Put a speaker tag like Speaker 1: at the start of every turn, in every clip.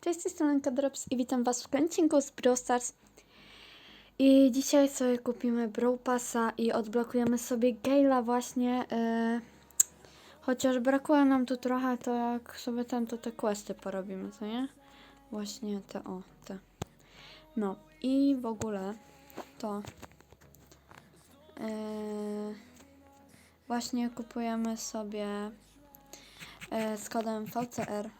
Speaker 1: Cześć, z tej strony Kadrops i witam Was w kręcinku z Brawl Stars. I dzisiaj sobie kupimy Brawl Passa i odblokujemy sobie Gale'a właśnie. Yy, chociaż brakuje nam tu trochę, to jak sobie ten, to te questy porobimy, co nie? Właśnie te, o, te. No i w ogóle to yy, właśnie kupujemy sobie z kodem VCR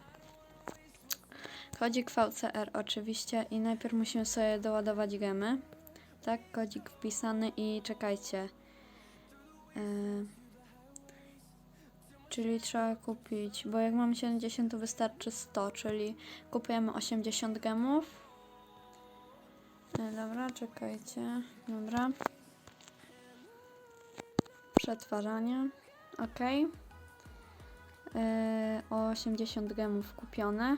Speaker 1: Kodzik VCR oczywiście i najpierw musimy sobie doładować gemy. Tak, kodzik wpisany i czekajcie. Yy, czyli trzeba kupić, bo jak mamy 70 to wystarczy 100, czyli kupujemy 80 gemów. Yy, dobra, czekajcie. Dobra. Przetwarzanie. Ok. Yy, o 80 gemów kupione.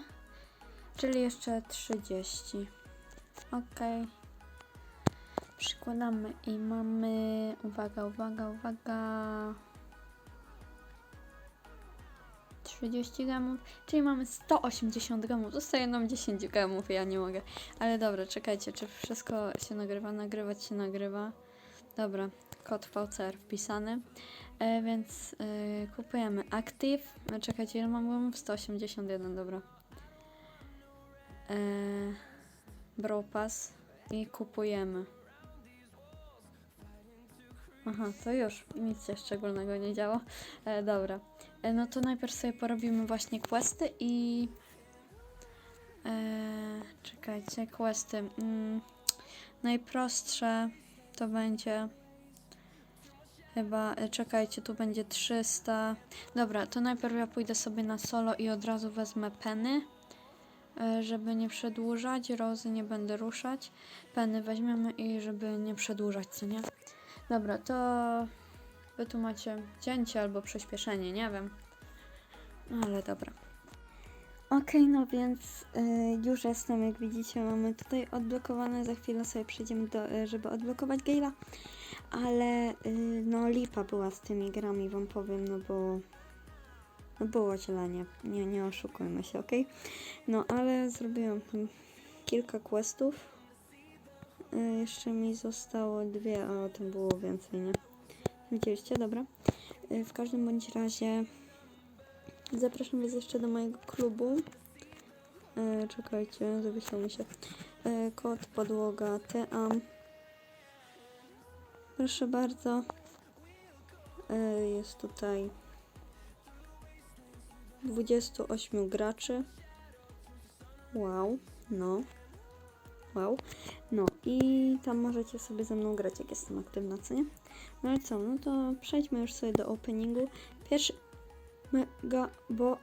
Speaker 1: Czyli jeszcze 30. Ok. Przykładamy i mamy. Uwaga, uwaga, uwaga. 30 gramów, czyli mamy 180 gramów. Zostaje nam 10 gramów, ja nie mogę. Ale dobra, czekajcie, czy wszystko się nagrywa? Nagrywać się nagrywa. Dobra, kod VCR wpisany. E, więc e, kupujemy Active. E, Czekajcie, ile mam gramów? 181, dobra e, Brawl Pass i kupujemy. Aha, to już nic się szczególnego nie działo. E, dobra, e, no to najpierw sobie porobimy właśnie questy i... E, czekajcie, questy. Mm, najprostsze to będzie... Chyba, e, czekajcie, tu będzie 300. Dobra, to najpierw ja pójdę sobie na solo i od razu wezmę peny e, żeby nie przedłużać, rozy nie będę ruszać, peny weźmiemy i żeby nie przedłużać, co nie? Dobra, to wy tu macie cięcie albo przyspieszenie, nie wiem. No ale dobra. Okej, no więc y, już jestem, jak widzicie, mamy tutaj odblokowane, za chwilę sobie przejdziemy do, żeby odblokować Gale'a, ale y, no lipa była z tymi grami, wam powiem, no bo no było źle, nie, nie, oszukujmy się, okej? No, ale zrobiłam kilka questów. Y, jeszcze mi zostało dwie, a o tym było więcej, nie? Widzieliście? Dobra. Y, w każdym bądź razie zapraszam Was jeszcze do mojego klubu. Czekajcie, zawiesił mi się. Kod podłoga TAM. Proszę bardzo. Y, jest tutaj 28 graczy. Wow, no. Wow. No i tam możecie sobie ze mną grać, jak jestem aktywna, co nie? No ale co, no to przejdźmy już sobie do openingu. Pierwszy mega, bo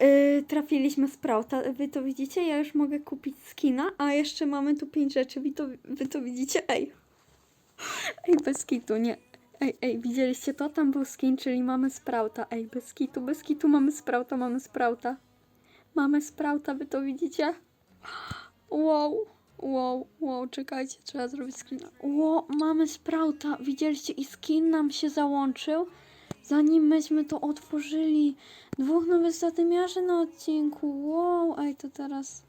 Speaker 1: yy, trafiliśmy Sprouta. Wy to widzicie? Ja już mogę kupić skina, a jeszcze mamy tu pięć rzeczy. Wy to, wy to widzicie? Ej. Ej, bez kitu, nie. Ej, ej, widzieliście to? Tam był skin, czyli mamy Sprouta. Ej, bez kitu, bez kitu mamy Sprouta, mamy Sprouta. Mamy Sprouta, wy to widzicie? Wow, wow, wow, czekajcie, trzeba zrobić screena. Wow, mamy Sprouta, widzieliście i skin nam się załączył, zanim myśmy to otworzyli. Dwóch nowych zadymiarzy na odcinku, wow, ej, to teraz...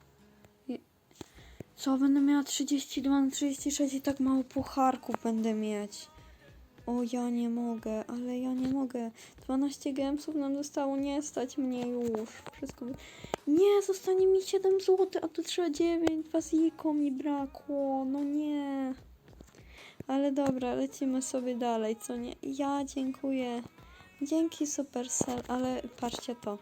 Speaker 1: Co, będę miała 32 na 36 i tak mało pucharków będę mieć. O, ja nie mogę, ale ja nie mogę. 12 gemsów nam zostało, nie stać mnie już. Wszystko. Nie, zostanie mi 7 zł, a tu trzeba 9. Wasiko mi brakło, no nie. Ale dobra, lecimy sobie dalej, co nie? Ja dziękuję. Dzięki Supercell, ale patrzcie to.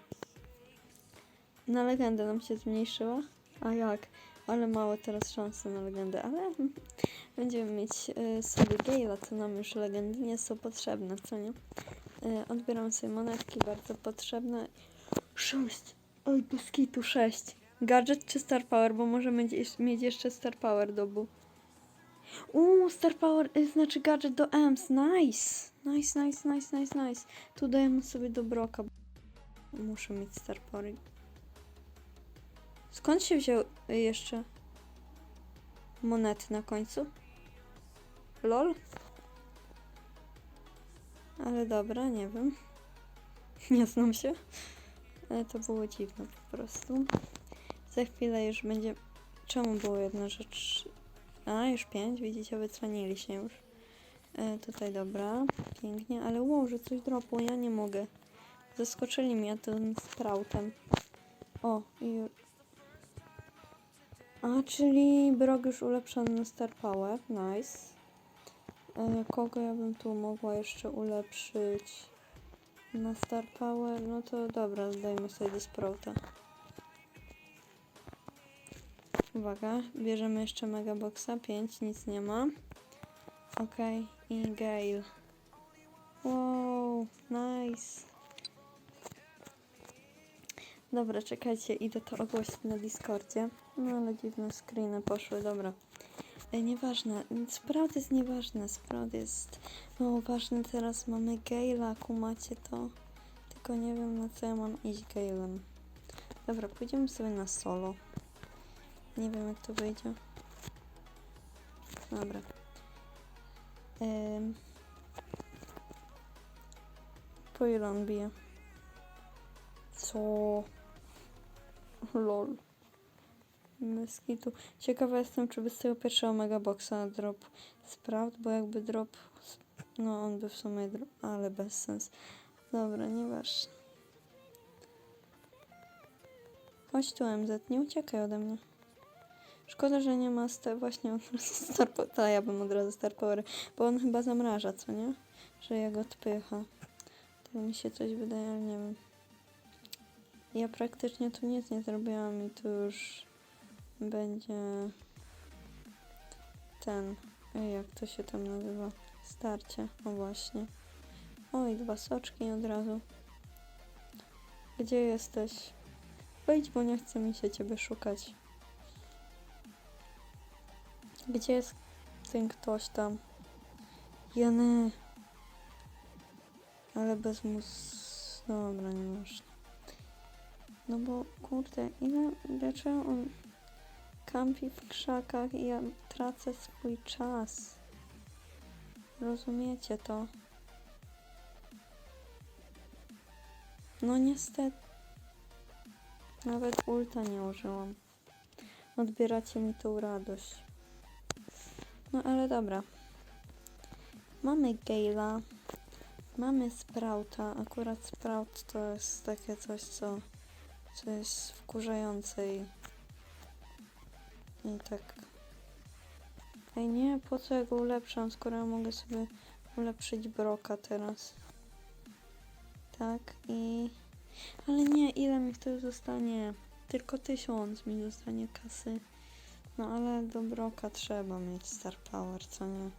Speaker 1: Na legendę nam się zmniejszyła. A jak? Ale małe teraz szanse na legendę, ale będziemy mieć y, sobie Gale'a, to nam już legendy nie są potrzebne, co nie? Y, odbieram sobie monetki, bardzo potrzebne. Sześć! Oj, bez kitu, sześć. Gadżet czy Star Power, bo możemy mieć jeszcze Star Power dobu. Uuu, Star Power, y, znaczy gadżet do EMS, nice! Nice, nice, nice, nice, nice. Tu dajemy sobie do Broka. Muszę mieć Star Power. Skąd się wziął y, jeszcze monety na końcu? Lol? Ale dobra, nie wiem. Nie znam się. Ale to było dziwne po prostu. Za chwilę już będzie... Czemu było jedna rzecz? A, już pięć, widzicie, wytranili się już. E, tutaj dobra, pięknie, ale wow, że coś dropło, ja nie mogę. Zaskoczyli mnie tym sproutem. O, i... A, czyli brok już ulepszony na Star Power, nice. E, kogo ja bym tu mogła jeszcze ulepszyć? Na Star Power, no to dobra, zdajmy sobie do sprouta. Uwaga, bierzemy jeszcze Megaboxa, 5, nic nie ma. Okej, i Gale. Wow, nice. Dobra, czekajcie, idę to ogłosić na Discordzie. No ale dziwne screeny poszły, dobra. Ej, nieważne, sprawa jest nieważne, sprawa jest... No ważne teraz mamy Gale'a, kumacie to. Tylko nie wiem na co ja mam iść Gale'em. Dobra, pójdziemy sobie na solo. Nie wiem jak to wyjdzie. Dobra. Ym. Po ile on bije? Co? Lol. Meskitu. Ciekawa jestem, czy by z tego pierwszego megaboxa drop sprawd, bo jakby drop... No, on by w sumie drop, ale bez sens. Dobra, nieważne. Chodź tu MZ, nie uciekaj ode mnie. Szkoda, że nie ma sta- właśnie od razu Star Power. Ja bym od razu Star Power, bo on chyba zamraża, co nie? Że jego odpycha. Tak mi się coś wydaje, ale nie wiem. Ja praktycznie tu nic nie zrobiłam i tu już będzie ten, jak to się tam nazywa? Starcie, o właśnie. Oj, dwa soczki od razu. Gdzie jesteś? Wejdź, bo nie chce mi się ciebie szukać. Gdzie jest ten ktoś tam? Jany. Ale bez mus... Dobra, nie można. No bo kurde, ile rzeczy on kampi w krzakach i ja tracę swój czas. Rozumiecie to? No niestety. Nawet ulta nie użyłam. Odbieracie mi tą radość. No ale dobra. Mamy Gale'a. Mamy Sprouta. Akurat Sprout to jest takie coś, co, co jest wkurzające i, i tak. Ej nie, po co ja go ulepszam, skoro ja mogę sobie ulepszyć Broka teraz. Tak i... Ale nie, ile mi to zostanie? Tylko tysiąc mi zostanie kasy. No ale do Broka trzeba mieć Star Power, co nie?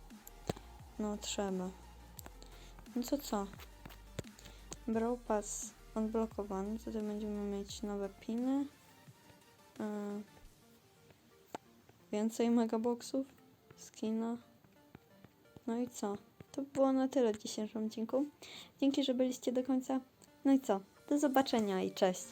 Speaker 1: No trzeba. No to co? Brawl Pass odblokowany. Tutaj będziemy mieć nowe piny. Yy. Więcej megaboxów. Skina. No i co? To było na tyle w dzisiejszym odcinku. Dzięki, że byliście do końca. No i co? Do zobaczenia i cześć.